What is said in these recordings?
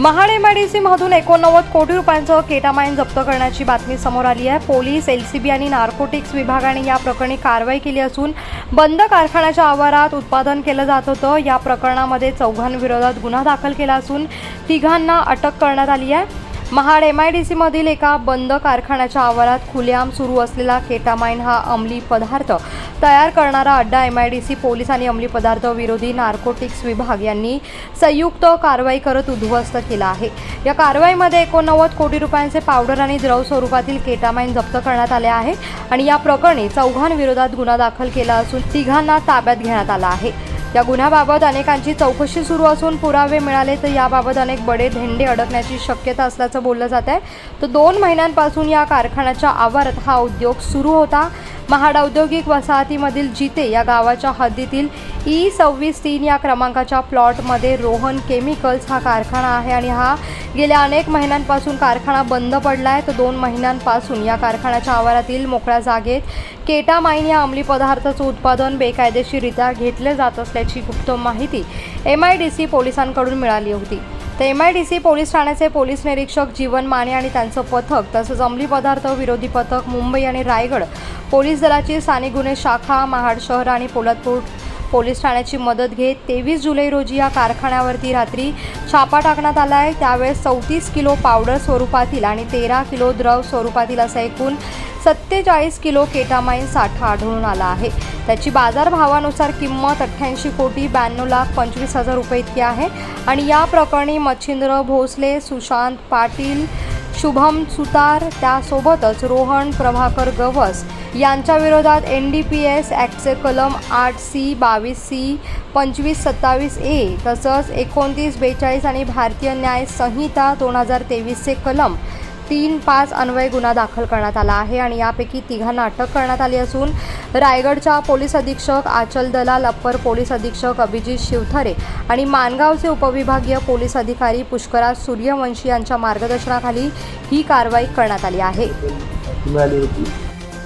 Mahad MIDC मधून एकोणनव्वद कोटी रुपयांचं केटामाइन जप्त करण्याची बातमी समोर आली आहे. पोलीस एलसीबी आणि नार्कोटिक्स विभागाने या प्रकरणी कारवाई केली असून बंद कारखान्याच्या आवारात उत्पादन केलं जात होतं. या प्रकरणामध्ये चौघांविरोधात गुन्हा दाखल केला असून तिघांना अटक करण्यात आली आहे. महाड एम आय डी सीमधील एका बंद कारखान्याच्या आवारात खुलेआम सुरू असलेला केटामाइन हा अंमली पदार्थ तयार करणारा अड्डा M I D C police आणि अंमली पदार्थ विरोधी नार्कोटिक्स विभाग यांनी संयुक्त कारवाई करत उद्ध्वस्त केला आहे. या कारवाईमध्ये एकोणनव्वद कोटी रुपयांचे पावडर आणि द्रव स्वरूपातील केटामाइन जप्त करण्यात आले आहे आणि या प्रकरणी चौघांविरोधात गुन्हा दाखल केला असून तिघांना ताब्यात घेण्यात आला आहे. या गुन्ह्याबाबत अनेकांची चौकशी सुरू असून पुरावे मिळाले तर याबाबत अनेक बडे धेंडे अडकण्याची शक्यता असल्याचं बोललं जात आहे तर दोन महिन्यांपासून या कारखान्याच्या आवारात हा उद्योग सुरू होता. महाड औद्योगिक वसाहतीमधील जिते या गावाच्या हद्दीतील ई सव्वीस तीन या क्रमांकाच्या प्लॉटमध्ये रोहन केमिकल्स हा कारखाना आहे आणि हा गेल्या अनेक महिन्यांपासून कारखाना बंद पडला आहे. तर दोन महिन्यांपासून या कारखान्याच्या आवारातील मोकळ्या जागेत केटामाइन या अंमली पदार्थाचं उत्पादन बेकायदेशीररित्या घेतले जात असल्याची गुप्त माहिती एम आय डी सी पोलिसांकडून मिळाली होती. तर M I D C police ठाण्याचे पोलीस निरीक्षक जीवन माने आणि त्यांचं पथक तसंच अंमली पदार्थ विरोधी पथक मुंबई आणि रायगड पोलीस दलाची स्थानिक गुन्हे शाखा महाड शहर आणि पोलादपूर पोलीस ठाण्याची मदत घेत तेवीस जुलै रोजी या कारखान्यावरती रात्री छापा टाकण्यात आला आहे त्यावेळेस चौतीस किलो पावडर स्वरूपातील आणि तेरा किलो द्रव स्वरूपातील असा एकूण सत्तेचाळीस किलो केटामाइन साठा आढळून आला आहे. त्याची बाजारभावानुसार किंमत अठ्ठ्याऐंशी कोटी ब्याण्णव लाख पंचवीस हजार रुपये इतकी आहे. आणि या प्रकरणी मच्छिंद्र भोसले सुशांत पाटील शुभम सुतार त्यासोबतच रोहन प्रभाकर गवस यांच्या विरोधात एन डी पी एस ॲक्टचे कलम आठ सी बावीस सी पंचवीस सत्तावीस ए तसंच एकोणतीस बेचाळीस आणि भारतीय न्याय संहिता दोन हजार तेवीसचे कलम तीन पाच अन्वय गुन्हा दाखल करण्यात आला आहे आणि यापैकी तिघांना अटक करण्यात आली असून रायगडच्या पोलीस अधीक्षक आचल दलाल अप्पर पोलीस अधीक्षक अभिजित शिवथरे आणि मानगावचे उपविभागीय पोलीस अधिकारी पुष्कराज सूर्यवंशी यांच्या मार्गदर्शनाखाली ही कारवाई करण्यात आली आहे. मिळाली होती.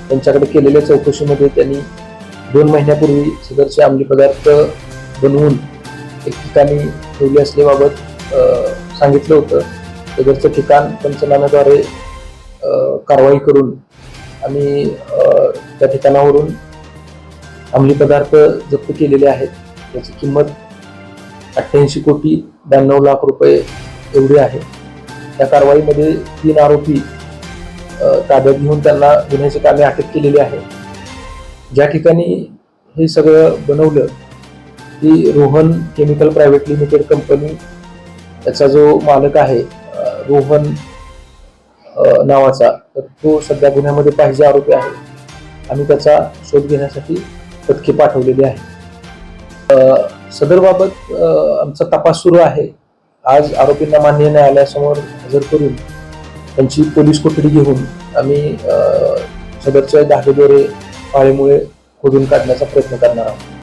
त्यांच्याकडे केलेल्या चौकशीमध्ये त्यांनी दोन महिन्यापूर्वी सदरचे अंमली पदार्थ बनवून एक ठिकाणी ठेवले असल्याबाबत सांगितलं होतं. सदरचं ठिकाण पंचनाम्याद्वारे कारवाई करून आम्ही त्या ठिकाणावरून अंमली पदार्थ जप्त केलेले आहेत. त्याची किंमत अठ्ठ्याऐंशी कोटी ब्याण्णव लाख रुपये एवढी आहे. त्या कारवाईमध्ये तीन आरोपी ताब्यात घेऊन त्यांना गुन्ह्याची कामे अटक केलेली आहे. ज्या ठिकाणी हे सगळं बनवलं ती Rohan chemical private limited company त्याचा जो मालक आहे रोहन नावाचा तर तो सध्या गुन्ह्यामध्ये पाहिजे आरोपी आहे. आम्ही त्याचा शोध घेण्यासाठी पथके पाठवलेली आहे. सदरबाबत आमचा तपास सुरू आहे. आज आरोपींना मान्य न्यायालयासमोर हजर करून त्यांची पोलीस कोठडी घेऊन आम्ही सदरच्या धागेद्वारे पाळीमुळे खोदून काढण्याचा प्रयत्न करणार आहोत.